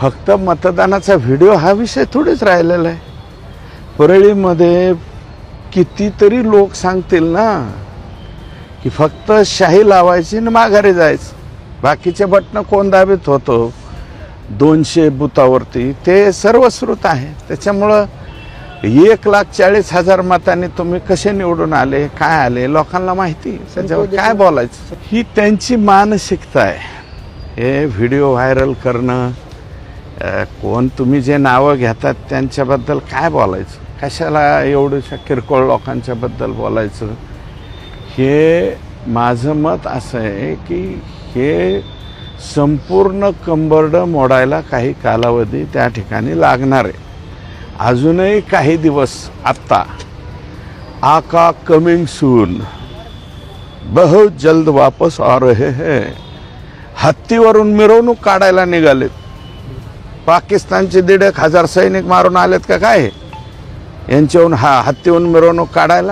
फक्त मतदानाचा व्हिडिओ हा विषय थोडीच राहिलेला आहे. परळीमध्ये कितीतरी लोक सांगतील ना की फक्त शाही लावायची आणि माघारी जायचं. बाकीचे बटणं कोण दाबीत होतो? दोनशे बुथावरती ते सर्वश्रुत आहे. त्याच्यामुळं एक लाख चाळीस हजार मतांनी तुम्ही कसे निवडून आले काय आले लोकांना माहिती त्याच्यावर काय बोलायचं? ही त्यांची मानसिकता आहे. हे व्हिडिओ व्हायरल करणं कोण तुम्ही जे नावं घेतात त्यांच्याबद्दल काय बोलायचं? कशाला एवढ्याशा किरकोळ लोकांच्याबद्दल बोलायचं? हे माझं मत असं आहे की हे संपूर्ण कंबर्ड मोडायला काही कालावधी त्या ठिकाणी लागणार आहे. अजूनही काही दिवस आत्ता आका कमिंग सून. बहुत जल्द वापस आ रहे हैं. हत्तीवरून मिरवणूक काढायला निघालेत. पाकिस्तानचे दीड एक हजार सैनिक मारून आलेत का काय? यांच्याहून हा हत्तीवरून मिरवणूक काढायला